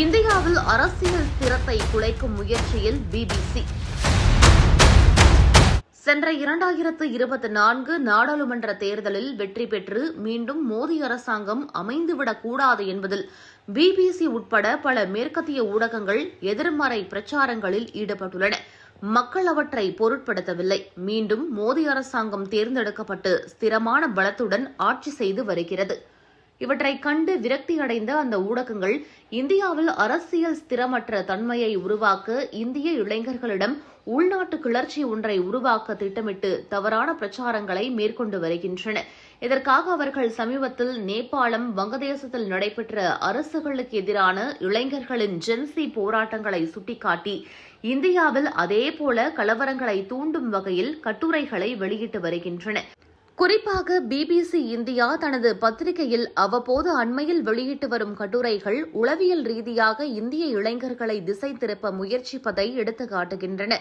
இந்தியாவில் அரசியல் ஸ்திரத்தை குலைக்கும் முயற்சியில் பிபிசி. சென்ற இரண்டாயிரத்து இருபத்தி நான்கு நாடாளுமன்ற தேர்தலில் வெற்றி பெற்று மீண்டும் மோடி அரசாங்கம் அமைந்துவிடக்கூடாது என்பதில் பிபிசி உட்பட பல மேற்கத்திய ஊடகங்கள் எதிர்மறை பிரச்சாரங்களில் ஈடுபட்டுள்ளன. மக்கள் அவற்றை பொருட்படுத்தவில்லை. மீண்டும் மோடி அரசாங்கம் தேர்ந்தெடுக்கப்பட்டு ஸ்திரமான பலத்துடன் ஆட்சி செய்து வருகிறது. இவற்றை கண்டு விரக்தியடைந்த அந்த ஊடகங்கள் இந்தியாவில் அரசியல் ஸ்திரமற்ற தன்மையை உருவாக்க இந்திய இளைஞர்களிடம் உள்நாட்டு கிளர்ச்சி ஒன்றை உருவாக்க திட்டமிட்டு தவறான பிரச்சாரங்களை மேற்கொண்டு வருகின்றன. இதற்காக அவர்கள் சமீபத்தில் நேபாளம் வங்கதேசத்தில் நடைபெற்ற அரசுகளுக்கு எதிரான இளைஞர்களின் ஜென்சி போராட்டங்களை சுட்டிக்காட்டி இந்தியாவில் அதேபோல கலவரங்களை தூண்டும் வகையில் கட்டுரைகளை வெளியிட்டு வருகின்றன. குறிப்பாக பிபிசி இந்தியா தனது பத்திரிகையில் அவ்வப்போது அண்மையில் வெளியிட்டு வரும் கட்டுரைகள் உளவியல் ரீதியாக இந்திய இளைஞர்களை திசை திருப்ப முயற்சிப்பதை எடுத்து காட்டுகின்றன.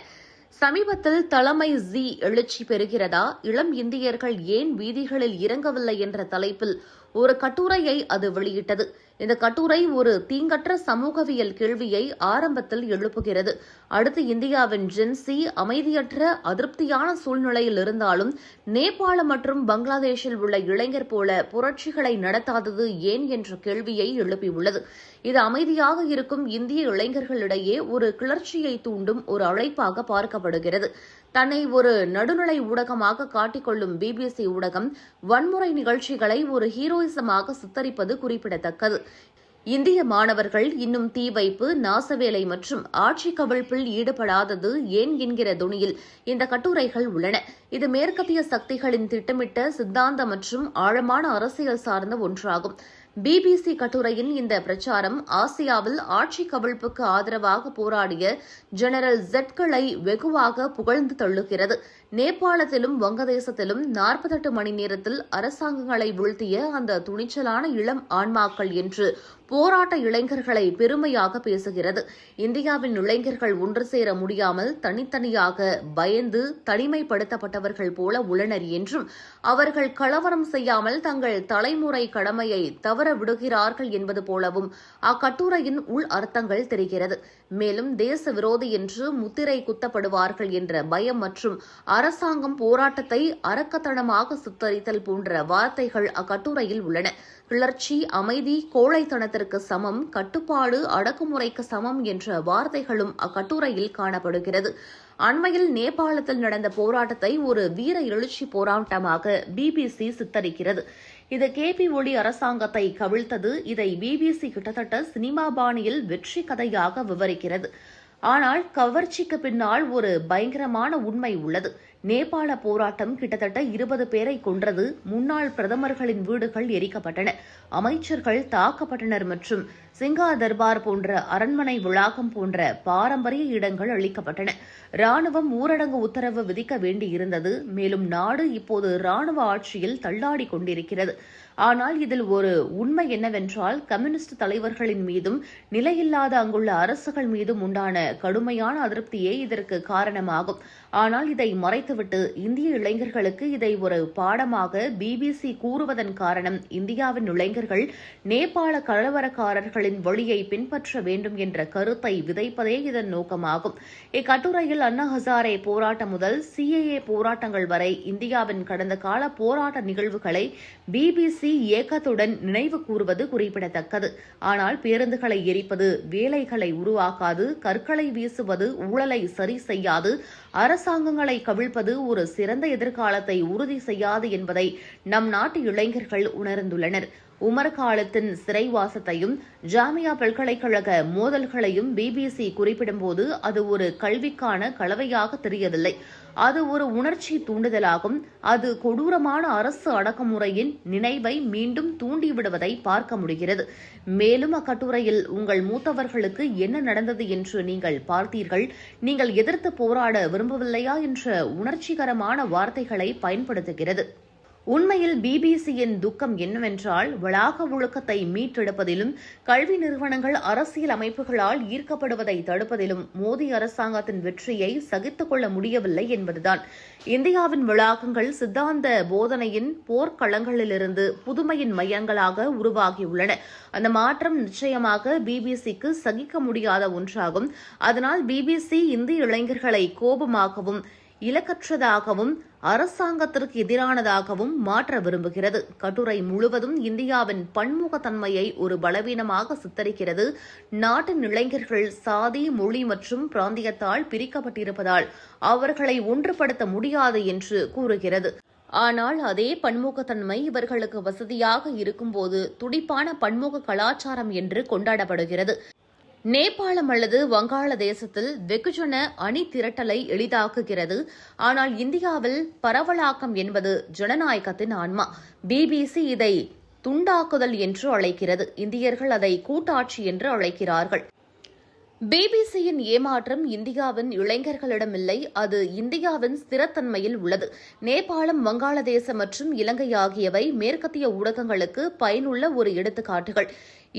சமீபத்தில் தலைமை ஜி எழுச்சி பெறுகிறதா? இளம் இந்தியர்கள் ஏன் வீதிகளில் இறங்கவில்லை என்ற தலைப்பில் ஒரு கட்டுரையை அது வெளியிட்டது. இந்த கட்டுரை ஒரு தீங்கற்ற சமூகவியல் கேள்வியை ஆரம்பத்தில் எழுப்புகிறது. அடுத்து இந்தியாவின் ஜென்சி அமைதியற்ற அதிருப்தியான சூழ்நிலையில் இருந்தாலும் நேபாளம் மற்றும் பங்களாதேஷில் உள்ள இளைஞர் போல புரட்சிகளை நடத்தாதது ஏன் என்ற கேள்வியை எழுப்பியுள்ளது. இது அமைதியாக இருக்கும் இந்திய இளைஞர்களிடையே ஒரு கிளர்ச்சியை தூண்டும் ஒரு அழைப்பாக பார்க்கப்படுகிறது. தன்னை ஒரு நடுநிலை ஊடகமாக காட்டிக்கொள்ளும் பிபிசி ஊடகம் வன்முறை நிகழ்ச்சிகளை ஒரு ஹீரோயிசமாக சித்தரிப்பது குறிப்பிடத்தக்கது. இந்திய மாணவர்கள் இன்னும் தீ வைப்பு நாசவேலை மற்றும் ஆட்சி கவிழ்ப்பில் ஈடுபடாதது ஏன் என்கிற துணியில் இந்த கட்டுரைகள் உள்ளன. இது மேற்கத்திய சக்திகளின் திட்டமிட்ட சித்தாந்த மற்றும் ஆழமான அரசியல் சார்ந்த ஒன்றாகும். பிபிசி கட்டுரையின் இந்த பிரச்சாரம் ஆசியாவில் ஆட்சி கவிழ்ப்புக்கு ஆதரவாக போராடிய ஜெனரல் ஜெட்களை வெகுவாக புகழ்ந்து தள்ளுகிறது. நேபாளத்திலும் வங்கதேசத்திலும் நாற்பத்தெட்டு மணி நேரத்தில் அரசாங்கங்களை வீழ்த்திய அந்த துணிச்சலான இளம் ஆன்மாக்கள் என்று போராட்ட இளைஞர்களை பெருமையாக பேசுகிறது. இந்தியாவின் இளைஞர்கள் ஒன்று சேர முடியாமல் தனித்தனியாக பயந்து தனிமைப்படுத்தப்பட்டவர்கள் போல உள்ளனர் என்றும் அவர்கள் கலவரம் செய்யாமல் தங்கள் தலைமுறை கடமையை தவற விடுகிறார்கள் என்பது போலவும் அக்கட்டுரையின் உள் அர்த்தங்கள் தெரிகிறது. மேலும் தேச விரோதி என்று முத்திரை குத்தப்படுவார்கள் என்ற பயம் மற்றும் அரசாங்கம் போராட்டத்தை அரக்கத்தனமாக சித்தரித்தல் போன்ற வார்த்தைகள் அக்கட்டுரையில் உள்ளன. கிளர்ச்சி அமைதி கோழைத்தனத்திற்கு சமம் கட்டுப்பாடு அடக்குமுறைக்கு சமம் என்ற வார்த்தைகளும் அக்கட்டுரையில் காணப்படுகிறது. அண்மையில் நேபாளத்தில் நடந்த போராட்டத்தை ஒரு வீர எழுச்சி போராட்டமாக பிபிசி சித்தரிக்கிறது. இது கேபி ஒளி அரசாங்கத்தை கவிழ்த்தது. இதை பிபிசி கிட்டத்தட்ட சினிமா பாணியில் வெற்றி கதையாக விவரிக்கிறது. ஆனால் கவர்ச்சிக்கு பின்னால் ஒரு பயங்கரமான உண்மை உள்ளது. நேபாள போராட்டம் கிட்டத்தட்ட இருபது பேரை கொன்றது. முன்னாள் பிரதமர்களின் வீடுகள் எரிக்கப்பட்டன. அமைச்சர்கள் தாக்கப்பட்டனர் மற்றும் சிங்கா தர்பார் போன்ற அரண்மனை விளாகம் போன்ற பாரம்பரிய இடங்கள் அளிக்கப்பட்டன ராணுவம் ஊரடங்கு உத்தரவு விதிக்க வேண்டியிருந்தது. மேலும் நாடு இப்போது ராணுவ ஆட்சியில் தள்ளாடி கொண்டிருக்கிறது. ஆனால் இதில் ஒரு உண்மை என்னவென்றால் கம்யூனிஸ்ட் தலைவர்களின் மீதும் நிலையில்லாத அங்குள்ள அரசுகள் மீதும் உண்டான கடுமையான அதிருப்தியே இதற்கு காரணமாகும். ஆனால் இதை மறைத்துவிட்டு இந்திய இளைஞர்களுக்கு இதை ஒரு பாடமாக பிபிசி கூறுவதன் காரணம் இந்தியாவின் இளைஞர்கள் நேபாள கலவரக்காரர்களின் வழியை பின்பற்ற வேண்டும் என்ற கருத்தை விதைப்பதே இதன் நோக்கமாகும். இக்கட்டுரையில் அண்ணா ஹசாரே போராட்டம் முதல் சிஏஏ போராட்டங்கள் வரை இந்தியாவின் கடந்த கால போராட்ட நிகழ்வுகளை பிபிசி இயக்கத்துடன் நினைவு கூறுவது குறிப்பிடத்தக்கது. ஆனால் பேருந்துகளை எரிப்பது வேலைகளை உருவாக்காது கற்களை வீசுவது ஊழலை சரி செய்யாது அரசாங்கங்களை கவிழ்ப்பது ஒரு சிறந்த எதிர்காலத்தை உறுதி செய்யாது என்பதை நம் நாட்டு இளைஞர்கள் உணர்ந்துள்ளனர். உமர் காலத்தின் சிறைவாசத்தையும் ஜாமியா பல்கலைக்கழக மோதல்களையும் பிபிசி குறிப்பிடும்போது அது ஒரு கல்விக்கான கலவையாக தெரியவில்லை. அது ஒரு உணர்ச்சி தூண்டுதலாகும். அது கொடூரமான அரசு அடக்குமுறையின் நினைவை மீண்டும் தூண்டிவிடுவதை பார்க்க முடிகிறது. மேலும் அக்கட்டுரையில் உங்கள் மூத்தவர்களுக்கு என்ன நடந்தது என்று நீங்கள் பார்த்தீர்கள். நீங்கள் எதிர்த்து போராட விரும்பவில்லையா என்ற உணர்ச்சிகரமான வார்த்தைகளை பயன்படுத்துகிறது. உண்மையில் பிபிசியின் துக்கம் என்னவென்றால் வளாக ஒழுக்கத்தை மீட்டெடுப்பதிலும் கல்வி நிறுவனங்கள் அரசியல் அமைப்புகளால் ஈர்க்கப்படுவதை தடுப்பதிலும் மோடி அரசாங்கத்தின் வெற்றியை சகித்துக் கொள்ள முடியவில்லை என்பதுதான். இந்தியாவின் வளாகங்கள் சித்தாந்த போதனையின் போர்க்களங்களிலிருந்து புதுமையின் மையங்களாக உருவாகியுள்ளன. அந்த மாற்றம் நிச்சயமாக பிபிசிக்கு சகிக்க முடியாத ஒன்றாகும். அதனால் பிபிசி இந்திய இளைஞர்களை கோபமாகவும் இலக்கற்றதாகவும் அரசாங்கத்திற்கு எதிரானதாகவும் மாற்ற விரும்புகிறது. கட்டுரை முழுவதும் இந்தியாவின் பன்முகத்தன்மையை ஒரு பலவீனமாக சித்தரிக்கிறது. நாட்டின் இளைஞர்கள் சாதி மொழி மற்றும் பிராந்தியத்தால் பிரிக்கப்பட்டிருப்பதால் அவர்களை ஒன்றுபடுத்த முடியாது என்று கூறுகிறது. ஆனால் அதே பன்முகத்தன்மை இவர்களுக்கு வசதியாக இருக்கும்போது துடிப்பான பன்முக கலாச்சாரம் என்று கொண்டாடப்படுகிறது. நேபாளம் அல்லது வங்காளதேசத்தில் வெகுஜன அணி திரட்டலை எளிதாக்குகிறது. ஆனால் இந்தியாவில் பரவலாக்கம் என்பது ஜனநாயகத்தின் ஆன்மா. பிபிசி இதை துண்டாக்குதல் என்று அழைக்கிறது. இந்தியர்கள் அதை கூட்டாட்சி என்று அழைக்கிறார்கள். பிபிசியின் ஏமாற்றம் இந்தியாவின் இளைஞர்களிடமில்லை. அது இந்தியாவின் ஸ்திரத்தன்மையில் உள்ளது. நேபாளம் வங்காளதேசம் மற்றும் இலங்கை ஆகியவை மேற்கத்திய ஊடகங்களுக்கு பயனுள்ள ஒரு எடுத்துக்காட்டுகள்.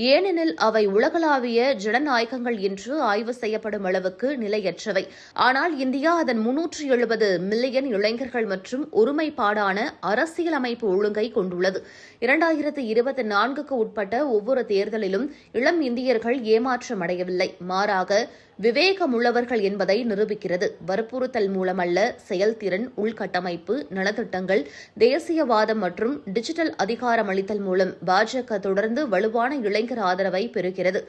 ஏனெனில் அவை உலகளாவிய ஜனநாயகங்கள் என்று ஆய்வு செய்யப்படும் அளவுக்கு நிலையற்றவை. ஆனால் இந்தியா அதன் முன்னூற்று எழுபது மில்லியன் இளைஞர்கள் மற்றும் ஒருமைப்பாடான அரசியலமைப்பு ஒழுங்கை கொண்டுள்ளது. இரண்டாயிரத்து இருபத்தி நான்குக்கு உட்பட்ட ஒவ்வொரு தேர்தலிலும் இளம் இந்தியர்கள் ஏமாற்றமடையவில்லை. மாறாக விவேகமுள்ளவர்கள் என்பதை நிரூபிக்கிறது. வற்புறுத்தல் மூலமல்ல செயல்திறன் உள்கட்டமைப்பு நலத்திட்டங்கள் தேசியவாதம் மற்றும் டிஜிட்டல் அதிகாரமளித்தல் மூலம் பாஜக தொடர்ந்து வலுவான இளைஞர் பயங்கர ஆதரவை பெறுகிறது.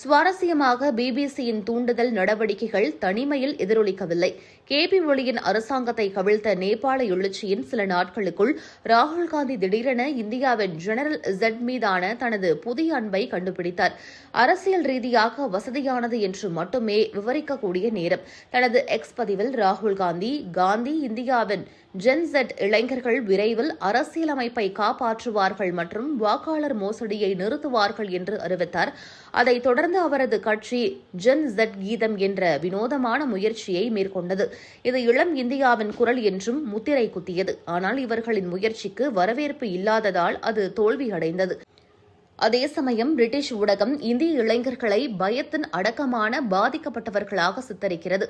சுவாரஸ்யமாக பிபிசியின் தூண்டுதல் நடவடிக்கைகள் தனிமையில் எதிரொலிக்கவில்லை. கேபி ஒளியின் அரசாங்கத்தை கவிழ்த்த நேபாள எழுச்சியின் சில நாட்களுக்குள் ராகுல் காந்தி திடீரென இந்தியாவின் ஜெனரல் ஜெட் மீதான தனது புதிய அன்பை கண்டுபிடித்தார். அரசியல் ரீதியாக வசதியானது என்று மட்டுமே விவரிக்கக்கூடிய நேரம். தனது எக்ஸ் பதிவில் ராகுல் காந்தி காந்தி இந்தியாவின் ஜென்செட் இளைஞர்கள் விரைவில் அரசியலமைப்பை காப்பாற்றுவார்கள் மற்றும் வாக்காளர் மோசடியை நிறுத்துவார்கள் என்று அறிவித்தார். அதைத் தொடர்ந்து அவரது கட்சி ஜென் ஜட் கீதம் என்ற வினோதமான முயற்சியை மேற்கொண்டது. இது இளம் இந்தியாவின் குரல் என்றும் முத்திரை குத்தியது. ஆனால் இவர்களின் முயற்சிக்கு வரவேற்பு இல்லாததால் அது தோல்வியடைந்தது. அதே சமயம் பிரிட்டிஷ் ஊடகம் இந்திய இளைஞர்களை பயத்தின் அடக்கமான பாதிக்கப்பட்டவர்களாக சித்தரிக்கிறது.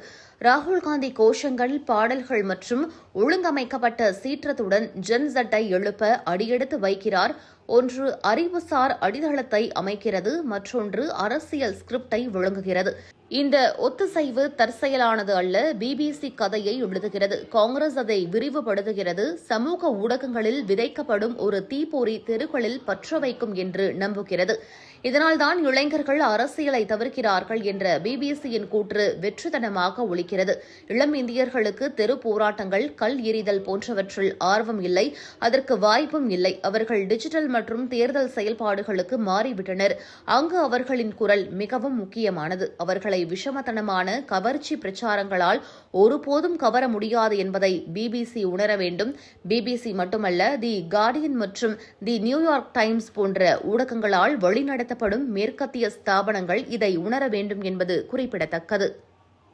ராகுல் காந்தி கோஷங்கள் பாடல்கள் மற்றும் ஒழுங்கமைக்கப்பட்ட சீற்றத்துடன் ஜென்சட்டை எழுப்ப அடியெடுத்து வைக்கிறார் ஒன்று அறிவுசார் அடித்தளத்தை அமைக்கிறது மற்றொன்று அரசியல் ஸ்கிரிப்டை விளங்குகிறது. இந்த ஒத்துசைவு தற்செயலானது அல்ல பிபிசி கதையை எழுதுகிறது. காங்கிரஸ் அதை விரிவுபடுத்துகிறது. சமூக ஊடகங்களில் விதைக்கப்படும் ஒரு தீப்பொறி தெருக்களில் பற்ற வைக்கும் என்று நம்புகிறது. இதனால்தான் இளைஞர்கள் அரசியலை தவிர்க்கிறார்கள் என்ற பிபிசியின் கூற்று வெற்றுத்தனமாக ஒழிக்கிறது இளம் இந்தியர்களுக்கு தெரு போராட்டங்கள் கல் எறிதல் போன்றவற்றில் ஆர்வம் இல்லை அதற்கு வாய்ப்பும் இல்லை. அவர்கள் டிஜிட்டல் மற்றும் தேர்தல் செயல்பாடுகளுக்கு மாறிவிட்டனர். அங்கு அவர்களின் குரல் மிகவும் முக்கியமானது. அவர்களை விஷமத்தனமான கவர்ச்சி பிரச்சாரங்களால் ஒருபோதும் கவர முடியாது என்பதை பிபிசி உணர வேண்டும். பிபிசி மட்டுமல்ல தி கார்டியன் மற்றும் தி நியூயார்க் டைம்ஸ் போன்ற ஊடகங்களால் வழிநடத்த நடத்தப்படும் மேற்கத்திய ஸ்தாபனங்கள் இதை உணர வேண்டும் என்பது குறிப்பிடத்தக்கது.